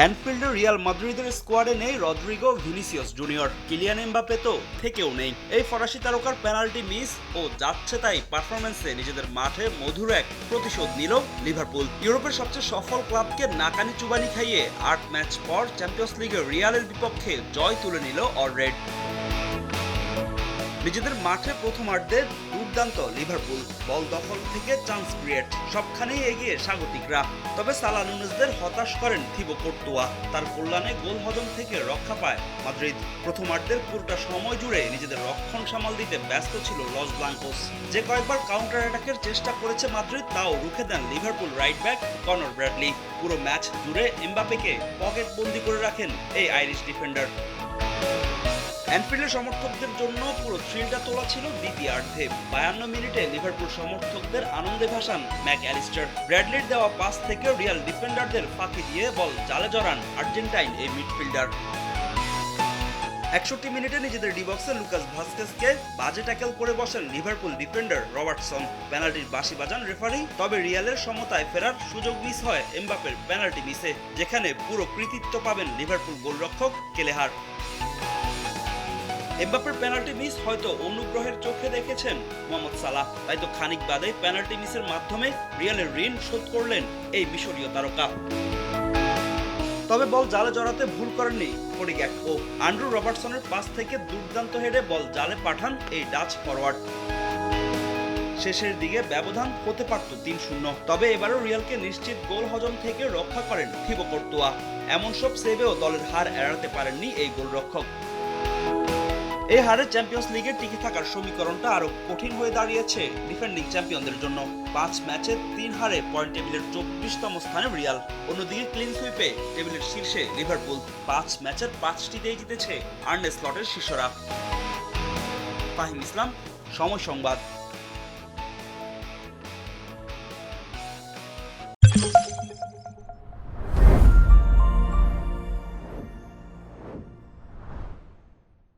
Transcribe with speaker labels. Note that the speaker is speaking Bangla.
Speaker 1: অ্যানফিল্ডের রিয়াল মাদ্রিদের স্কোয়াডে নেই Rodrigo, Vinicius Junior. Kylian Mbappe তো থেকেও নেই। এই ফরাসি তারকার পেনাল্টি মিস ও যাচ্ছে তাই পারফরমেন্সে নিজেদের মাঠে মধুর এক প্রতিশোধ নিল লিভারপুল। ইউরোপের সবচেয়ে সফল ক্লাবকে নাকানি চুবানি খাইয়ে আট ম্যাচ পর চ্যাম্পিয়ন্স লিগে রিয়ালের বিপক্ষে জয় তুলে নিল অলরেড নিজেদের মাঠে প্রথমার্ধে দুর্দান্ত লিভারপুল। বল দখল থেকে চান্স ক্রিয়েট। সবখানেই এগিয়ে স্বাগতিকরা। তবে সালা নুনেজদের হতাশ করেন থিবো কোর্তুয়া। তার কল্যাণে গোল হজম থেকে রক্ষা পায় মাদ্রিদ। প্রথমার্ধের পুরোটা সময় জুড়ে নিজেদের রক্ষণ সামাল দিতে ব্যস্ত ছিল লস ব্লাঙ্কোস। যে কয়েকবার কাউন্টার অ্যাটাকের চেষ্টা করেছে মাদ্রিদ, তাও রুখে দেন Liverpool right back Conor Bradley. পুরো ম্যাচ জুড়ে এমবাপেকে পকেট বন্দি করে রাখেন এই আইরিশ ডিফেন্ডার। অ্যানফিল্ডের সমর্থকদের জন্য পুরো থ্রিলটা তোলা ছিল দ্বিতীয়ার্ধে। বায়ান্ন মিনিটে লিভারপুল সমর্থকদের আনন্দে ভাসান ম্যাক অ্যালিস্টার ব্র্যাডলির দেওয়া পাস থেকে রিয়াল ডিফেন্ডারদের ফাঁকি দিয়ে বল জালে জড়ান আর্জেন্টাইন এই মিডফিল্ডার। একষট্টি মিনিটে নিজেদের ডিবক্সে লুকাস ভাস্কেসকে বাজে ট্যাকেল করে বসেন লিভারপুল ডিফেন্ডার রবার্টসন। পেনাল্টির বাসি বাজান রেফারি, তবে রিয়ালের সমতায় ফেরার সুযোগ মিস হয় এমবাপের পেনাল্টি মিসে, যেখানে পুরো কৃতিত্ব পাবেন লিভারপুল গোলরক্ষক কেলেহার। এমবাপ্পের পেনাল্টি মিস হয়তো অনুগ্রহের চোখে দেখেছেন মোহাম্মদ সালাহ। তাই তো খানিক বাদে পেনাল্টি মিসের মাধ্যমে রিয়ালের ঋণ শোধ করলেন এই মিশরীয় তারকা। তবে বল জালে জড়াতে ভুল করেননি ফরিক ও আন্ড্রু রবার্টসনের পাস থেকে দুর্দান্ত হেডে বল জালে পাঠান এই ডাচ ফরওয়ার্ড শেষের দিকে ব্যবধান হতে পারত তিন শূন্য। তবে এবারও রিয়ালকে নিশ্চিত গোল হজম থেকে রক্ষা করেন থিবো কোর্তুয়া। এমন সব সেভেও দলের হার এড়াতে পারেননি এই গোলরক্ষক। এই হারে চ্যাম্পিয়ন্স লিগে টিকে থাকার সমীকরণটা আরও কঠিন হয়ে দাঁড়িয়েছে ডিফেন্ডিং চ্যাম্পিয়নদের জন্য। পাঁচ ম্যাচে তিন হারে পয়েন্ট টেবিলের চব্বিশতম স্থানে রিয়াল অন্যদিকে ক্লিন সুইপে টেবিলের শীর্ষে লিভারপুল পাঁচ ম্যাচের পাঁচটিতেই জিতেছে আর্নে স্লটের শিষ্যরা। ফাহিম ইসলাম, সময় সংবাদ।